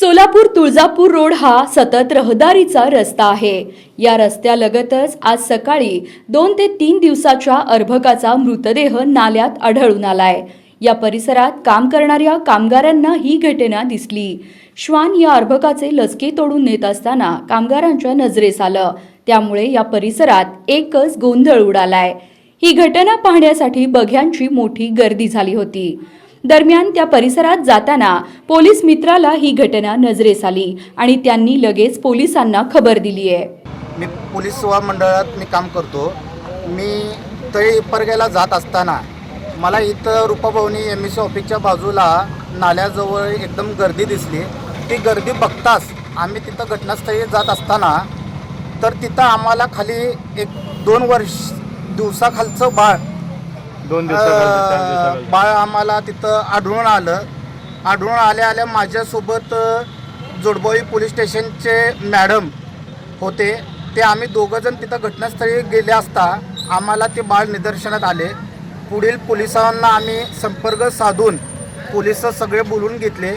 Solapur Tuljapur road हा सतत रहदारीचा रस्ता आहे. या रस्त्यालगतच आज सकाळी दोन ते तीन दिवसाच्या अर्भकाचा मृतदेह नाल्यात आढळून आलाय. या परिसरात काम करणाऱ्या कामगारांना ही घटना दिसली. श्वान या अर्भकाचे लचके तोडून नेत असताना कामगारांच्या नजरेस आलं. त्यामुळे या परिसरात एकच गोंधळ उडालाय. ही घटना पाहण्यासाठी बघ्यांची मोठी गर्दी झाली होती. दरम्यान त्या परिसरात जाताना पोलीस मित्राला ही घटना नजरेस आली आणि त्यांनी लगेच पोलिसांना खबर दिली आहे. मी पोलीस सेवा मंडळात मी काम करतो. मी तळी परग्याला जात असताना मला इथं रूपाभवनी एम एस सी ऑफिसच्या बाजूला नाल्याजवळ एकदम गर्दी दिसली. ती गर्दी बघताच आम्ही तिथं घटनास्थळी जात असताना तर तिथं आम्हाला खाली एक दोन वर्ष दिवसाखालचं बाळ दोन अ, बाळ आम्हाला तिथं आढळून आलं. आढळून आल्या आल्या माझ्यासोबत अ, जोडबोई पोलीस स्टेशनचे मॅडम होते. ते आम्ही दोघंजण तिथं घटनास्थळी गेले असता आम्हाला ते बाळ निदर्शनात आले. पुढील पोलिसांना आम्ही संपर्क साधून पोलीस सगळे बोलून घेतले.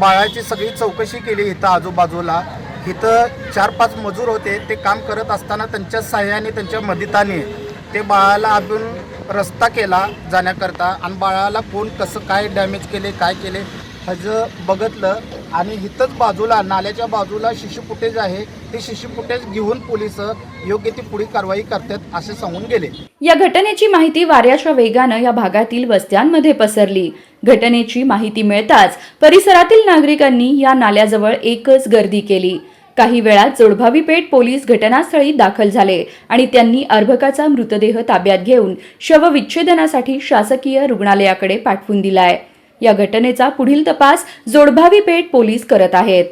बाळाची सगळी चौकशी केली इथं आजूबाजूला. इथं चार पाच मजूर होते. ते काम करत असताना त्यांच्या साह्याने त्यांच्या मदतीने ते बाळाला आपण रस्ता केला जाण्याकरता आणि बाळाला कोण कसं काय डॅमेज केले काय केले ह्याचं बघितलं. आणि इथंच बाजूला नाल्याच्या बाजूला शिशु फुटेज आहे. ते शिशु फुटेज घेऊन पोलीस योग्य ती पुढील कारवाई करतात असे सांगून गेले. या घटनेची माहिती वाऱ्याच्या वेगानं या भागातील वस्त्यांमध्ये पसरली. घटनेची माहिती मिळताच परिसरातील नागरिकांनी या नाल्याजवळ एकच गर्दी केली. काही वेळात जोडभावी पेठ पोलीस घटनास्थळी दाखल झाले आणि त्यांनी अर्भकाचा मृतदेह ताब्यात घेऊन शवविच्छेदनासाठी शासकीय रुग्णालयाकडे पाठवून दिलाय. या घटनेचा पुढील तपास जोडभावी पेठ पोलीस करत आहेत.